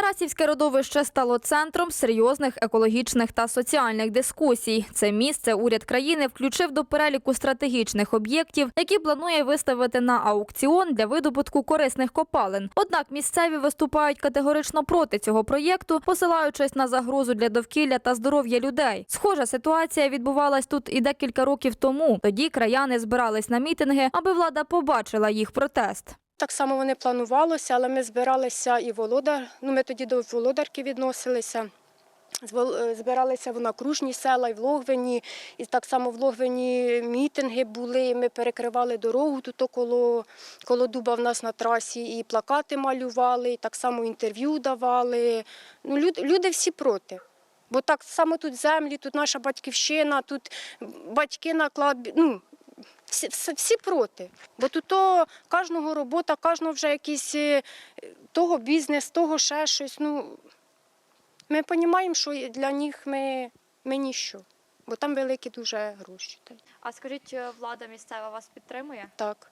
Тарасівське родовище стало центром серйозних екологічних та соціальних дискусій. Це місце уряд країни включив до переліку стратегічних об'єктів, які планує виставити на аукціон для видобутку корисних копалин. Однак місцеві виступають категорично проти цього проєкту, посилаючись на загрозу для довкілля та здоров'я людей. Схожа ситуація відбувалась тут і декілька років тому. Тоді краяни збирались на мітинги, аби влада побачила їх протест. Так само вони планувалося, але ми збиралися і володар. Ну, ми тоді до володарки відносилися. Е, Збиралися в окружні села і в Логвині. І так само в Логвині мітинги були. Ми перекривали дорогу тут коло, коло дуба в нас на трасі, і плакати малювали, і так само інтерв'ю давали. Ну, люди, люди всі проти. Бо так само тут землі, тут наша батьківщина, тут батьки на кладбі. Ну, всі, всі, проти. Бо тут то кожного робота, кожного вже якийсь е, того бізнес, того ще щось. Ну, ми розуміємо, що для них ми, ми ніщо. Бо там великі дуже гроші. А скажіть, е, влада місцева вас підтримує? Так.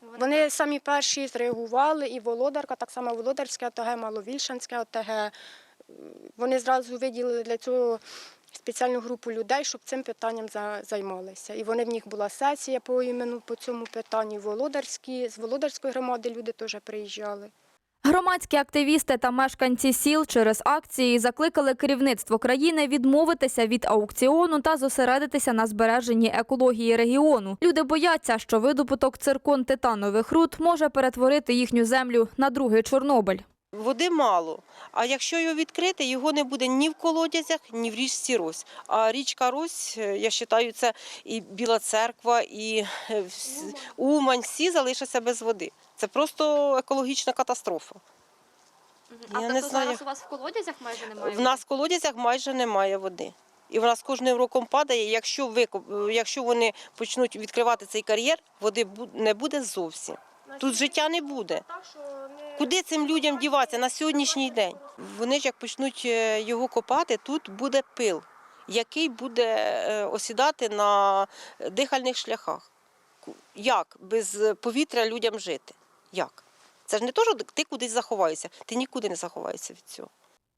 Вони самі перші зреагували, і Володарка, так само Володарське ОТГ, Маловільшанське ОТГ. Вони зразу виділили для цього спеціальну групу людей, щоб цим питанням за- займалися. І вони в них була сесія по імену по цьому питанню. Володарські, з Володарської громади люди теж приїжджали. Громадські активісти та мешканці сіл через акції закликали керівництво країни відмовитися від аукціону та зосередитися на збереженні екології регіону. Люди бояться, що видобуток циркон титанових руд може перетворити їхню землю на другий Чорнобиль. Води мало. А якщо його відкрити, його не буде ні в колодязях, ні в річці Рось. А річка Рось, е, я вважаю, це і Біла Церква, і е, Умань, всі залишаться без води. Це просто екологічна катастрофа. А Я тобто не знаю. зараз у вас в колодязях майже немає? В нас в колодязях майже немає води. І в нас кожним роком падає. Якщо викоп... якщо вони почнуть відкривати цей кар'єр, води не буде зовсім. Тут життя не буде. Куди цим людям діватися на сьогоднішній день? Вони ж як почнуть е, його копати, тут буде пил, який буде е, осідати на дихальних шляхах. Як без повітря людям жити? Як? Це ж не то, що ти кудись заховаєшся, ти нікуди не заховаєшся від цього.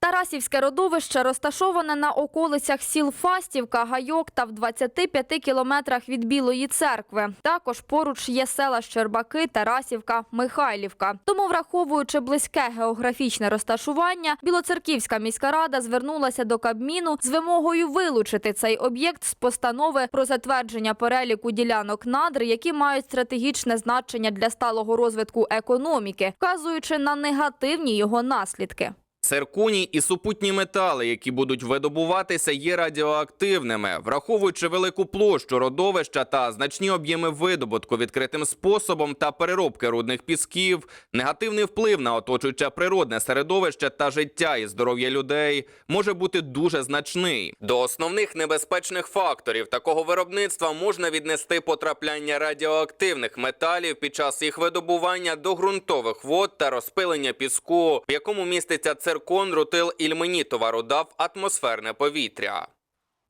Тарасівське родовище розташоване на околицях сіл Фастівка, Гайок та в 25 кілометрах від Білої церкви. Також поруч є села Щербаки, Тарасівка, Михайлівка. Тому, враховуючи близьке географічне розташування, Білоцерківська міська рада звернулася до Кабміну з вимогою вилучити цей об'єкт з постанови про затвердження переліку ділянок надр, які мають стратегічне значення для сталого розвитку економіки, вказуючи на негативні його наслідки. Цирконій і супутні метали, які будуть видобуватися, є радіоактивними, враховуючи велику площу родовища та значні об'єми видобутку відкритим способом та переробки рудних пісків, негативний вплив на оточуюче природне середовище та життя і здоров'я людей може бути дуже значний. До основних небезпечних факторів такого виробництва можна віднести потрапляння радіоактивних металів під час їх видобування до ґрунтових вод та розпилення піску, в якому міститься циркон, рутил, ільменітова руда в атмосферне повітря.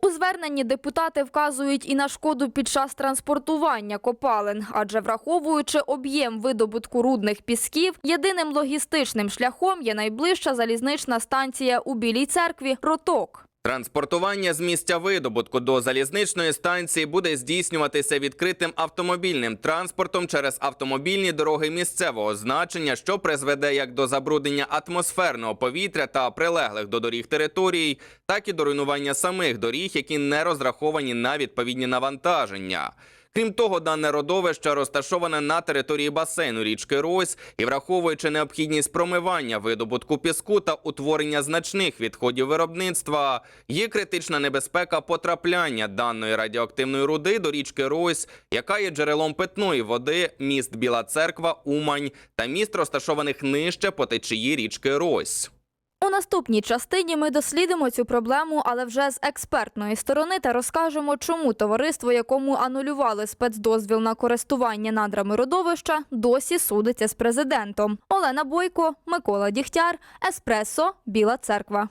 У зверненні депутати вказують і на шкоду під час транспортування копалин, адже враховуючи об'єм видобутку рудних пісків, єдиним логістичним шляхом є найближча залізнична станція у Білій церкві Роток. Транспортування з місця видобутку до залізничної станції буде здійснюватися відкритим автомобільним транспортом через автомобільні дороги місцевого значення, що призведе як до забруднення атмосферного повітря та прилеглих до доріг територій, так і до руйнування самих доріг, які не розраховані на відповідні навантаження. Крім того, дане родовище розташоване на території басейну річки Рось і, враховуючи необхідність промивання видобутку піску та утворення значних відходів виробництва, є критична небезпека потрапляння даної радіоактивної руди до річки Рось, яка є джерелом питної води, міст Біла Церква, Умань та міст, розташованих нижче по течії річки Рось. Наступній частині ми дослідимо цю проблему, але вже з експертної сторони та розкажемо, чому товариство, якому анулювали спецдозвіл на користування надрами родовища, досі судиться з президентом. Олена Бойко, Микола Дігтяр, Еспресо, Біла Церква.